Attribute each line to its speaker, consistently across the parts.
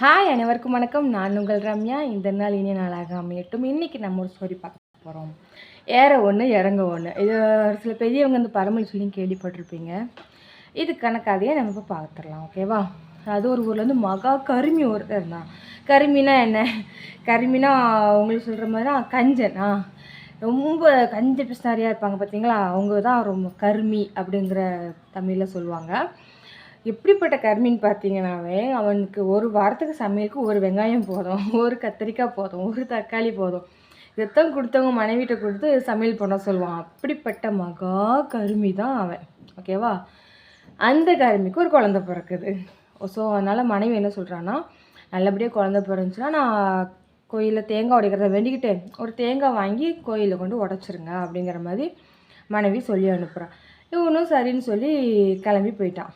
Speaker 1: Hi அனைவருக்கும் வணக்கம். நான் உங்கள் ரம்யா. இந்த நாள் இனிய நாளாக அமையட்டும். இன்றைக்கி நம்ம ஒரு ஸ்டோரி பார்க்க போகிறோம் ஏற ஒன்று இறங்க ஒன்று இது ஒரு சில பெரியவங்க வந்து பரமொழி சொல்லி கேள்விப்பட்டிருப்பீங்க. இதுக்கான கதையை நம்ம இப்போ பார்த்துடலாம் ஓகேவா அது ஒரு ஊரில் வந்து மகா கருமி ஒருத்தர் இருந்தான் கருமினா என்ன? கருமினா உங்களுக்கு சொல்கிற மாதிரி தான் ரொம்ப கஞ்ச பிஸ்னாரியாக இருப்பாங்க பார்த்தீங்களா அவங்க தான் ரொம்ப கருமி அப்படிங்கிற தமிழில் சொல்லுவாங்க. எப்படிப்பட்ட கருமின்னு பார்த்தீங்கன்னாவே அவனுக்கு ஒரு வாரத்துக்கு சமையலுக்கு ஒரு வெங்காயம் போதும் ஒரு கத்திரிக்காய் போதும் ஒரு தக்காளி போதும். இதைத்தான் கொடுத்தவங்க மனைவிட்ட கொடுத்து சமையல் பண்ண சொல்லுவான். அப்படிப்பட்ட மகா கருமி தான் அவன். ஓகேவா அந்த கருமிக்கு ஒரு குழந்த பிறக்குது. ஸோ அதனால் மனைவி என்ன சொல்கிறான்னா நல்லபடியாக குழந்த பிறந்துச்சுன்னா நான் கோயிலில் தேங்காய் உடைக்கிறத வேண்டிக்கிட்டு ஒரு தேங்காய் வாங்கி கோயிலில் கொண்டு உடச்சிருங்க அப்படிங்கிற மாதிரி மனைவி சொல்லி அனுப்புகிறான் இவனும் சரின்னு சொல்லி கிளம்பி போயிட்டான்.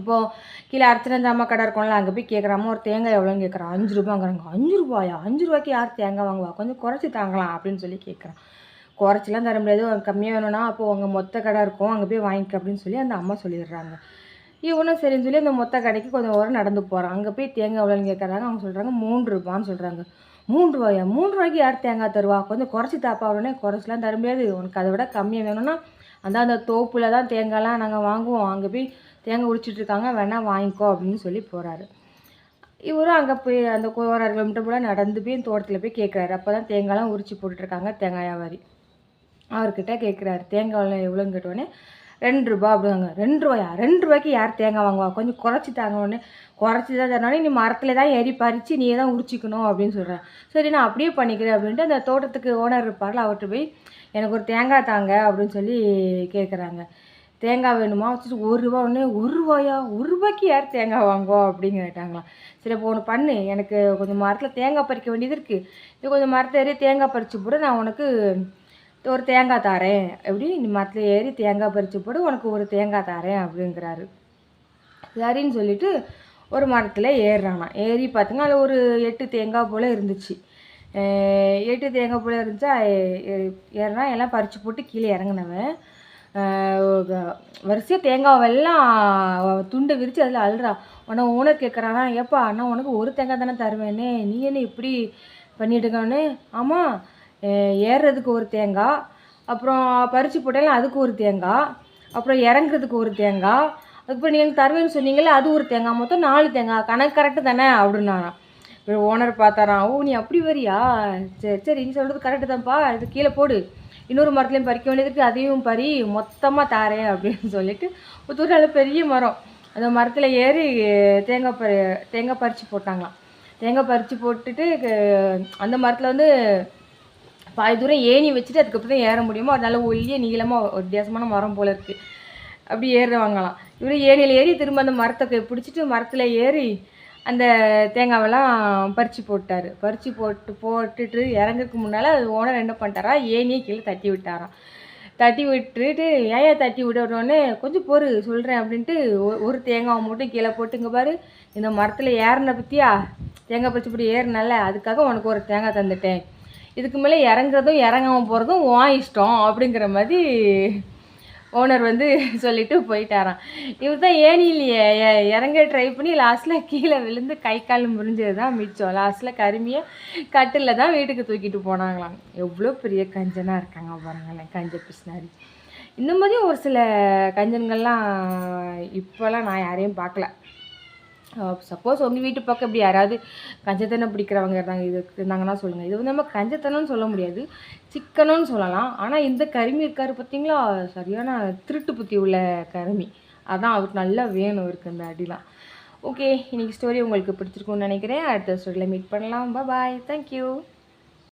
Speaker 1: இப்போது கீழே அர்ச்சனை ஜாமா கடை இருக்கும்ல அங்கே போய் கேட்குறாமோ ஒரு தேங்காய் எவ்வளோன்னு கேட்குறான் அஞ்சு ரூபாங்கிறாங்க அஞ்சு ரூபாயா? அஞ்சு ரூபாய்க்கு யார் தேங்காய் வாங்குவா? கொஞ்சம் குறைச்சி தாங்கலாம் அப்படின்னு சொல்லி கேட்குறான் குறைச்சிலாம் தர முடியாது. கம்மியாக வேணும்னா அப்போது அங்கே மொத்த கடை இருக்கும். அங்கே போய் வாங்கிக்க அப்படின்னு சொல்லி அந்த அம்மா சொல்லிடுறாங்க. இவனும் சரின்னு சொல்லி அந்த மொத்த கடைக்கு கொஞ்சம் ஓரம் நடந்து போகிறான் அங்கே போய் தேங்காய் எவ்வளோன்னு கேட்குறாங்க அவங்க சொல்கிறாங்க மூன்று ரூபான்னு சொல்கிறாங்க மூன்று ரூபாயா? மூன்று ரூபாய்க்கு யார் தேங்காய் தருவா? கொஞ்சம் குறைச்சி தாப்பா உடனே குறைச்சிலாம் தர முடியாது. உனக்கு அதை விட கம்மியாக வேணும்னா அந்த அந்த தோப்பில் தான் தேங்காய்லாம் நாங்கள் வாங்குவோம். அங்கே போய் தேங்காய் உடிச்சிட்டு இருக்காங்க வேணால் வாங்கிக்கோ அப்படின்னு சொல்லி போகிறாரு இவரும் அங்கே போய் அந்த ஒரு அரை கிலோமீட்டர் போல் நடந்து போய் தோட்டத்தில் போய் கேட்குறாரு அப்போ தான் தேங்காய்லாம் உரிச்சு போட்டுட்ருக்காங்க தேங்காய் வியாபாரி அவர்கிட்ட கேட்குறாரு தேங்காய் எவ்வளோன்னு கேட்டோடனே ரெண்டு ரூபா அப்படிங்க ரெண்டு ரூபாயா? ரெண்டு ரூபாய்க்கு யார் தேங்காய் வாங்குவா? கொஞ்சம் குறைச்சி தாங்க உடனே குறைச்சி தான் தரணுன்னே நீ மரத்தில் தான் ஏறி பறித்து நீ தான் உரிச்சிக்கணும் அப்படின்னு சொல்கிறேன் சரி நான் அப்படியே பண்ணிக்கிறேன் அப்படின்ட்டு அந்த தோட்டத்துக்கு ஓனர் இருப்பார்ல அவர்கிட்ட போய் எனக்கு ஒரு தேங்காய் தாங்க அப்படின்னு சொல்லி கேட்குறாங்க தேங்காய் வேணுமா? வச்சுட்டு ஒரு ரூபா ஒன்று ஒரு ரூபாயா? ஒரு ரூபாய்க்கு யார் தேங்காய் வாங்குவோம் அப்படின்னு கேட்டாங்களாம் சரி இப்போ ஒன்று பண்ணு. எனக்கு கொஞ்சம் மரத்தில் தேங்காய் பறிக்க வேண்டியது இருக்குது இது கொஞ்சம் மரத்தை ஏறி தேங்காய் பறித்து போட. நான் உனக்கு ஒரு தேங்காய் தாரேன். எப்படி? நீ மரத்தில் ஏறி தேங்காய் பறித்து போட. உனக்கு ஒரு தேங்காய் தாரேன் அப்படிங்கிறாரு. சரின்னு சொல்லிட்டு ஒரு மரத்தில் ஏறுறாங்களாம். ஏறி பார்த்தீங்கன்னா அதில் ஒரு எட்டு தேங்காய் போல் இருந்துச்சு. எட்டு தேங்காய் போல் இருந்துச்சா? ஏறினா எல்லாம் பறித்து போட்டு கீழே இறங்கினவன். வரிசையாக தேங்காவெல்லாம் துண்டை விரித்து அதில் அழுறா உன ஓனர் கேட்குறானா ஏப்பா அண்ணா உனக்கு ஒரு தேங்காய் தானே தருவேனே. நீ என்ன இப்படி பண்ணிட்டுருக்கானே ஆமாம் ஏறுறதுக்கு ஒரு தேங்காய் அப்புறம் பறித்து போட்டாலும் அதுக்கு ஒரு தேங்காய் அப்புறம் இறங்குறதுக்கு ஒரு தேங்காய். அதுக்கப்புறம் நீங்கள் தருவேன்னு சொன்னீங்களே அது ஒரு தேங்காய் மொத்தம் நாலு தேங்காய். கணக்கு கரெக்டு தானே? அப்படின்னா ஓனர் பார்த்தாரான் ஓ நீ அப்படி வரியா? சரி சரி நீ சொல்கிறது கரெக்டு தான்ப்பா. இது கீழே போடு. இன்னொரு மரத்துலேயும் பறிக்க வேண்டியதுக்கு அதையும் பறி மொத்தமாக தாரேன் அப்படின்னு சொல்லிட்டு ஒரு பெரிய மரம். அந்த மரத்தில் ஏறி தேங்காய் பறி தேங்காய் பறித்து போட்டாங்களாம். தேங்காய் பறித்து போட்டுட்டு அந்த மரத்தில் வந்து பாதி தூரம் ஏணி வச்சுட்டு அதுக்கப்புறம் தான் ஏற முடியுமோ அதனால் ஒல்லிய நீளமாக ஒரு வித்தியாசமான மரம் போல் இருக்குது அப்படி ஏறுவாங்களாம் இவரு ஏணியில் ஏறி திரும்ப அந்த மரத்தை பிடிச்சிட்டு மரத்தில் ஏறி அந்த தேங்காவெல்லாம் பறித்து போட்டார். பறித்து போட்டு போட்டுட்டு இறங்குறதுக்கு முன்னால் அது ஓனர் என்ன பண்ணிட்டாரா ஏனியே கீழே தட்டி விட்டாராம். தட்டி விட்டுட்டு ஏயா தட்டி விடணுன்னே கொஞ்சம் பொறு சொல்கிறேன் அப்படின்ட்டு ஒரு தேங்காவை மட்டும் கீழே போட்டுங்க பாரு. இந்த மரத்தில் ஏறின பற்றியா தேங்காய் பறிச்சு போட்டு ஏறினால அதுக்காக உனக்கு ஒரு தேங்காய் தந்துட்டேன். இதுக்கு மேலே இறங்குறதும் இறங்காமல் போகிறதும் உன் இஷ்டம் அப்படிங்கிற மாதிரி ஓனர் வந்து சொல்லிட்டு போயிட்டாராம். இவர் தான் ஏனிலையே இறங்க ட்ரை பண்ணி லாஸ்ட்டில் கீழே விழுந்து கை கால் முறிஞ்சது தான் மிச்சம் லாஸ்ட்டில் கருமியை கட்டில் தான் வீட்டுக்கு தூக்கிட்டு போனாங்களாம். எவ்வளோ பெரிய கஞ்சனாக இருக்காங்க பாருங்களேன் கஞ்ச பிஸ்னாரி இந்த மாதிரி ஒரு சில கஞ்சன்கள்லாம் இப்போல்லாம் நான் யாரையும் பார்க்கல. சப்போஸ் உங்கள் வீட்டு பக்கம் இப்படி யாராவது கஞ்சத்தனம் பிடிக்கிறவங்க இருந்தாங்க இது இருந்தாங்கன்னா சொல்லுங்கள் இது வந்து நம்ம கஞ்சத்தனம்னு சொல்ல முடியாது. சிக்கனும்னு சொல்லலாம். ஆனால் இந்த கருமி இருக்காரு பார்த்தீங்களா? சரியான திருட்டு புத்தி உள்ள கருமி. அதான் அவருக்கு நல்லா வேணும் இருக்குது அந்த அடிலாம். ஓகே இன்றைக்கி ஸ்டோரி உங்களுக்கு பிடிச்சிருக்குன்னு நினைக்கிறேன். அடுத்த ஸ்டோரியில் மீட் பண்ணலாம். Bye thank you